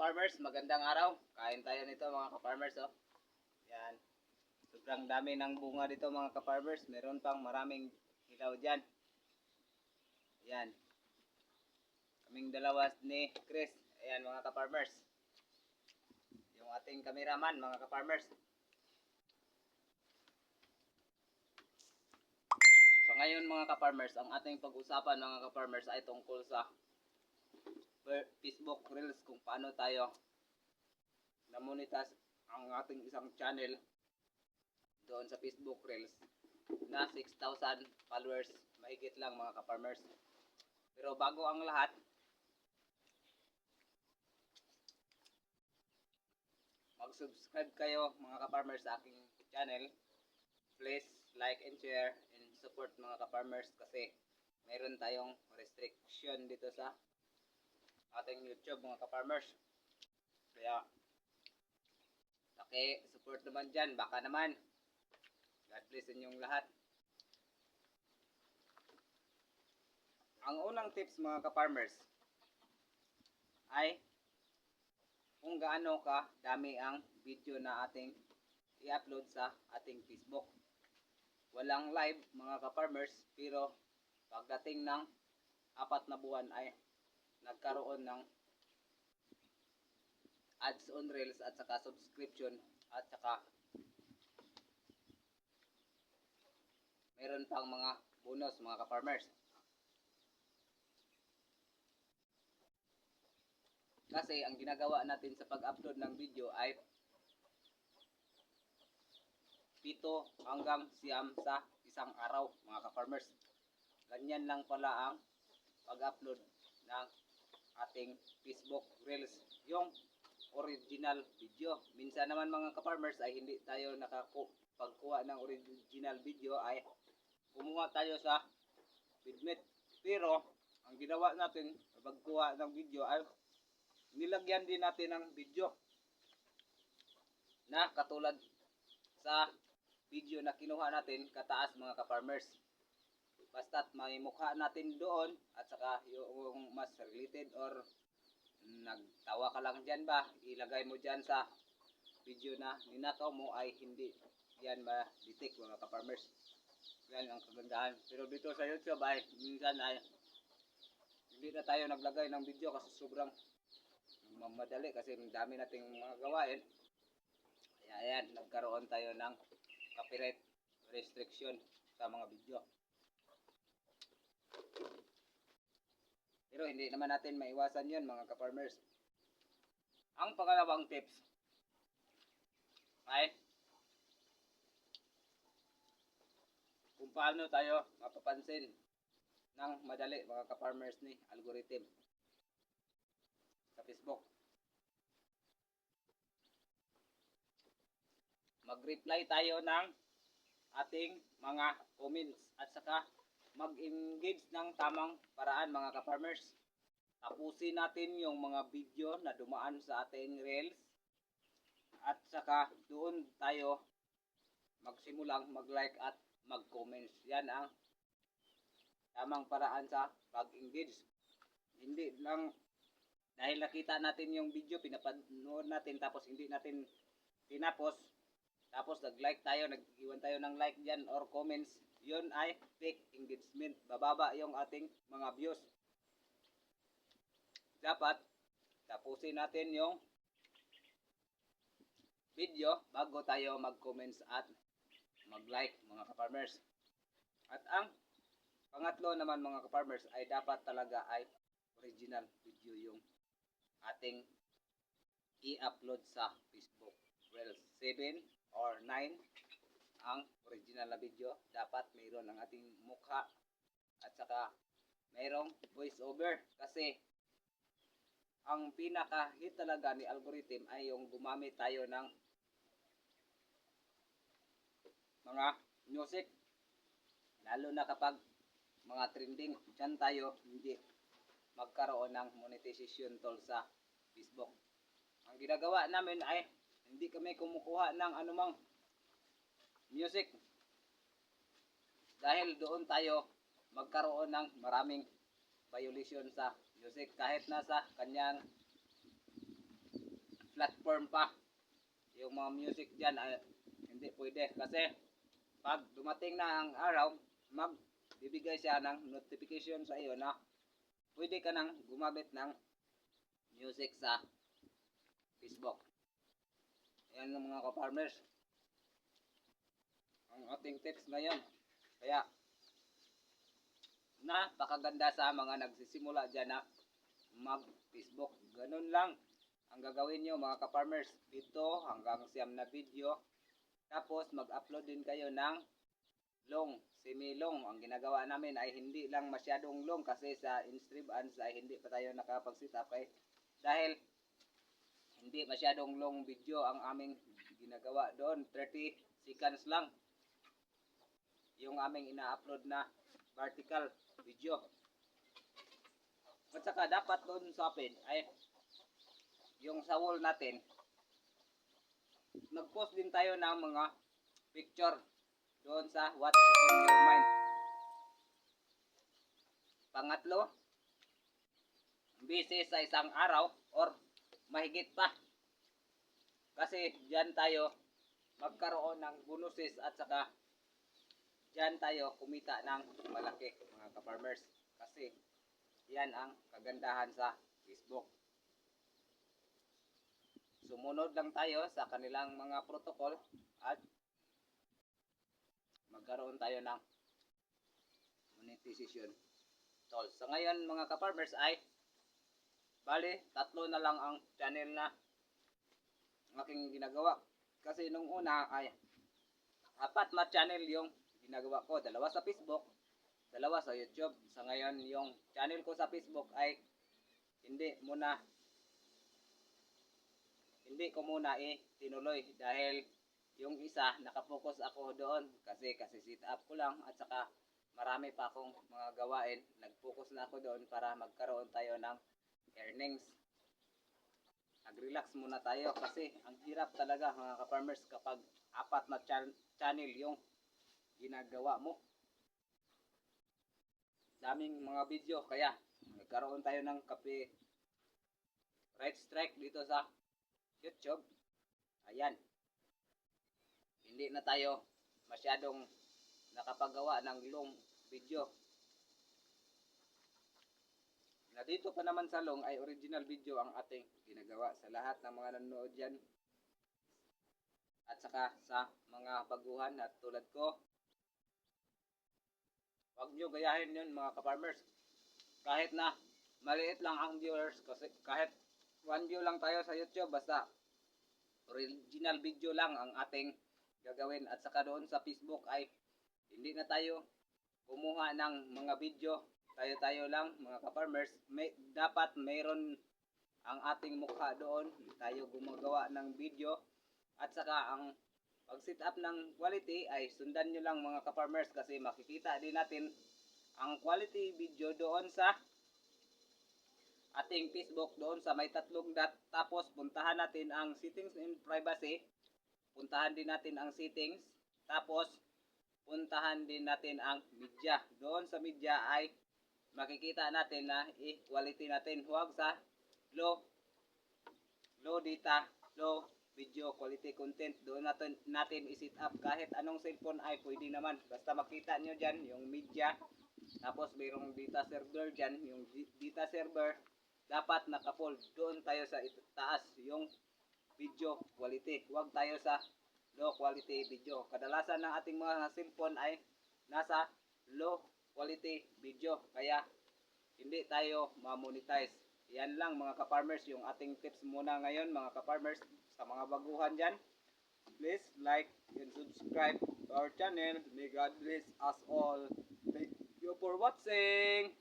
ka-farmers, magandang araw. Kain tayo nito mga ka-farmers oh. Yan. Sobrang dami ng bunga dito mga ka-farmers. Meron pang maraming hilaw dyan. Yan. Kaming dalawa ni Chris. Ayan mga ka-farmers. Yung ating kameraman mga ka-farmers. So ngayon mga ka-farmers, ang ating pag-usapan mga ka-farmers ay tungkol sa Facebook Reels kung paano tayo na-monetize ang ating isang channel doon sa Facebook Reels na 6,000 followers mahigit lang mga ka-farmers. Pero bago ang lahat, mag-subscribe kayo mga ka-farmers sa aking channel. Please like and share and support mga ka-farmers kasi meron tayong restriction dito sa ating YouTube mga ka-farmers. Kaya, paki support naman dyan. Baka naman. God bless inyong lahat. Ang unang tips mga ka-farmers ay kung gaano ka dami ang video na ating i-upload sa ating Facebook. Walang live mga ka-farmers pero pagdating ng apat na buwan ay nagkaroon ng ads on Reels at saka subscription at saka meron pang mga bonus mga ka-farmers. Kasi ang ginagawa natin sa pag-upload ng video ay pito hanggang siyam sa isang araw mga ka-farmers. Ganyan lang pala ang pag-upload ng ating Facebook Reels. Yung original video. Minsan naman mga ka-farmers ay hindi tayo nakapagkuha ng original video ay kumuha tayo sa Vidmet. Pero ang ginawa natin pagkuha ng video ay nilagyan din natin ng video na katulad sa video na kinuha natin kataas mga ka-farmers. Basta't may mukha natin doon at saka yung mas related or nagtawa ka lang dyan ba, ilagay mo dyan sa video na ninakaw mo ay hindi yan ma-detect mga ka-farmers. Yan ang kagandahan. Pero dito sa YouTube ay minsan ay hindi na tayo naglagay ng video kasi sobrang mamadali kasi dami nating mga gawain. Kaya nagkaroon tayo ng copyright restriction sa mga video. Pero hindi naman natin maiwasan yun mga ka-farmers. Ang pangalawang tips ay kung paano tayo mapapansin ng madali mga ka-farmers ni algorithm sa Facebook. Mag-reply tayo ng ating mga comments at saka mag-engage ng tamang paraan mga ka-farmers. Tapusin natin yung mga video na dumaan sa ating reels at saka doon tayo magsimulang mag-like at mag-comments. Yan ang tamang paraan sa pag-engage. Hindi lang dahil nakita natin yung video, pinapanood natin tapos hindi natin tinapos tapos nag-like tayo, nag-iwan tayo ng like dyan or comments, yun ay fake engagement. Bababa yung ating mga views. Dapat, tapusin natin yung video bago tayo mag-comments at mag-like mga ka-farmers. At ang pangatlo naman mga ka-farmers ay dapat talaga ay original video yung ating i-upload sa Facebook. Well, 7 or 9 ang original na video. Dapat mayroon ang ating mukha. At saka mayroong voice over kasi ang pinaka hit talaga ni algorithm ay yung gumamit tayo ng mga music. Lalo na kapag mga trending dyan tayo hindi magkaroon ng monetization tool sa Facebook. Ang ginagawa namin ay hindi kami kumukuha ng anumang music dahil doon tayo magkaroon ng maraming violation sa music kahit nasa kanyang platform pa. Yung mga music dyan ay hindi pwede kasi pag dumating na ang araw, mag bibigay siya ng notification sa iyo na pwede ka nang gumamit ng music sa Facebook. Yan ang mga ka-farmers. Ang ating tips ngayon. Kaya, napakaganda sa mga nagsisimula dyan na mag-Facebook. Ganun lang ang gagawin nyo mga ka-farmers. Dito hanggang siyam na video. Tapos mag-upload din kayo ng long, semi-long. Ang ginagawa namin ay hindi lang masyadong long kasi sa Instream Ads ay hindi pa tayo nakapag-sit up eh. Dahil hindi masyadong long video ang aming ginagawa doon. 30 seconds lang yung aming ina-upload na vertical video. At saka dapat doon sa akin ay yung sa wall natin nag-post din tayo ng mga picture doon sa what's on your mind. Pangatlo, busy sa isang araw or mahigit pa. Kasi diyan tayo magkaroon ng bonuses at saka diyan tayo kumita ng malaki mga ka-farmers. Kasi yan ang kagandahan sa Facebook. Sumunod lang tayo sa kanilang mga protocol at magkaroon tayo ng monetization tools. Sa ngayon mga ka-farmers ay bali tatlo na lang ang channel na aking ginagawa. Kasi nung una ay apat na channel yung ginagawa ko. Dalawa sa Facebook, dalawa sa YouTube. Sa ngayon yung channel ko sa Facebook ay hindi muna hindi ko muna eh tinuloy dahil yung isa nakapokus ako doon kasi kasi sit up ko lang at saka marami pa akong mga gawain nagfocus na ako doon para magkaroon tayo ng earnings nag-relax muna tayo kasi ang hirap talaga mga ka-farmers kapag apat na chan- channel yung ginagawa mo daming mga video kaya nagkaroon tayo ng kape right strike dito sa YouTube. Ayan. Hindi na tayo masyadong nakapagawa ng long video. Na dito pa naman sa long ay original video ang ating ginagawa sa lahat ng mga nanonood dyan. At saka sa mga baguhan at tulad ko. Huwag nyo gayahin yun mga ka-farmers. Kahit na maliit lang ang viewers kasi kahit one view lang tayo sa YouTube basta original video lang ang ating gagawin at saka doon sa Facebook ay hindi na tayo kumuha ng mga video tayo-tayo lang mga ka-farmers. May, dapat mayroon ang ating mukha doon. Tayo gumagawa ng video. At saka ang pag set up ng quality ay sundan nyo lang mga ka-farmers kasi makikita din natin ang quality video doon sa ating Facebook doon sa may tatlong dot. Tapos puntahan natin ang settings and privacy. Puntahan din natin ang settings. Tapos puntahan din natin ang media. Doon sa media ay makikita natin na equality natin. Huwag sa low low data low video quality content. Doon natin natin i-set up. Kahit anong cellphone ay pwede naman. Basta makita nyo dyan yung media. Tapos mayroong data server dyan. Yung data server dapat nakapold doon tayo sa taas yung video quality. Huwag tayo sa low quality video. Kadalasan ng ating mga cellphone ay nasa low quality video. Kaya hindi tayo ma-monetize. Yan lang mga ka-farmers yung ating tips muna ngayon mga ka-farmers sa mga baguhan dyan. Please like and subscribe to our channel. May God bless us all. Thank you for watching